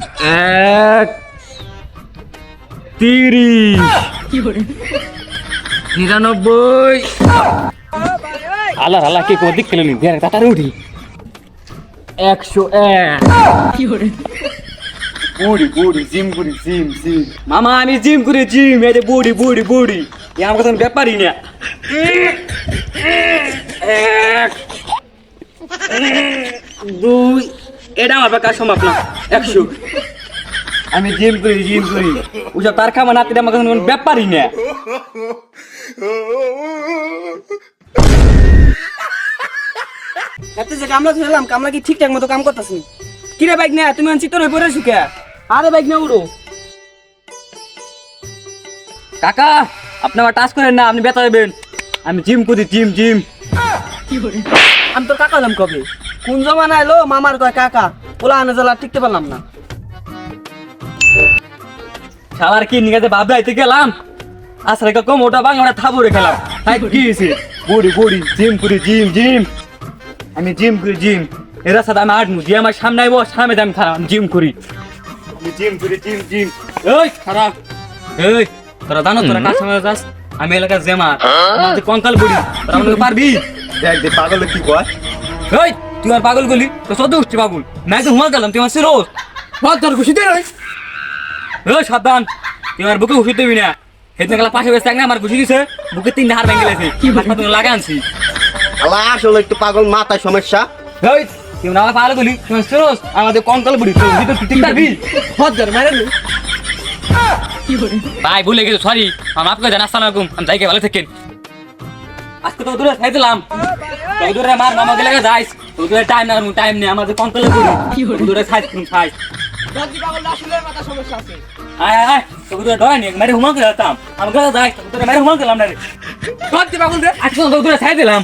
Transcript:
এক তিরিশ নিরানব্বই। আল্লাহ আল্লাহ কে কোন দিক খেলেনি। দেখ তাড়াতাড়ি উঠি। একশো এক। বুড়ি বুড়ি জিম করি জিম জিম। মামা আমি জিম করি জিম। এই যে বুড়ি বুড়ি বুড়ি। এ আমার কথা ব্যাপারই না এক দুই এটা আমার বেকার সম্ভব না? একশো। আমি জিম করি জিম করি। ওসব তার খাবার নাতি আমার কাছে কোনো ব্যাপারই না। এত যে কামলা ধরলাম কামলা কি ঠিকঠাক মতো কাম করতেছি? কিরে বাইক না তুমি আনছি তোর পরে শুকে। আরে বাইক না উড়ো। কাকা আপনি আমার টাচ করেন না আপনি বেতা দেবেন আমি জিম করি জিম জিম। আমি তোর কাকা হলাম কবে? কোন জমানা এলো মামার কয় কাকা পোলা আনে জ্বালা টিকতে পারলাম না। শালার কি নিগাতে বাবলাইতে গেলাম? আসলে কম ওটা বাং ওটা থাবুরে খেলাম। তাই কি হয়েছে বুড়ি বুড়ি জিম করি জিম জিম। আমি জিম করি জিম। এরা সাথে আমি আটমু দিয়ে আমার সামনে আইবো সামনে দিয়ে আমি খারাপ জিম করি। আমি জিম করি জিম জিম। এই খারাপ এই তোরা জানো তোরা কার সঙ্গে যাস? আমি এলাকার জেমা কঙ্কাল বুড়ি তোরা আমাকে পারবি? দেখ দে পাগল কি কয়? এই তুই আর পাগল গলি তো সদ্য উঠছি পাগল। নাই তো হুমা গেলাম তুই আমার বল তোর খুশি দে এই সাবধান। তুই আমার বুকে উঠে দিবি না। হেদিন গেলা পাশে বসে থাক না আমার ঘুষি দিছে। বুকে তিন হার ভেঙে গেছে। হাসপাতাল তুমি লাগা আনছি। আল্লাহ আসলে একটু পাগল মাথায় সমস্যা। এই তুই না পাগল গলি তুই সিরোজ আমাদের কঙ্কাল বুড়ি তুই তুই ঠিক হজ্জার মারে ভাই ভুলে গেছি সরি আমার আপনাকে জানা আসসালামু আলাইকুম। আমি যাইকে ভালো থাকেন। আজকে তো দূরে খাই দূরে মার মামা গেলে যাইস। তুই দূরে টাইম না টাইম নেই আমাদের কঙ্কালে কি দূরে খাই খাই। রাজি পাগল আসলে মাথা সমস্যা আছে। আয় আয় তোকে দূরে ডয় নি মেরে হুমা গেলাম আমি গেলে যাই তোকে দূরে মেরে হুমা গেলাম না রে। পাগল রে। আজকে দূরে ছাই দিলাম।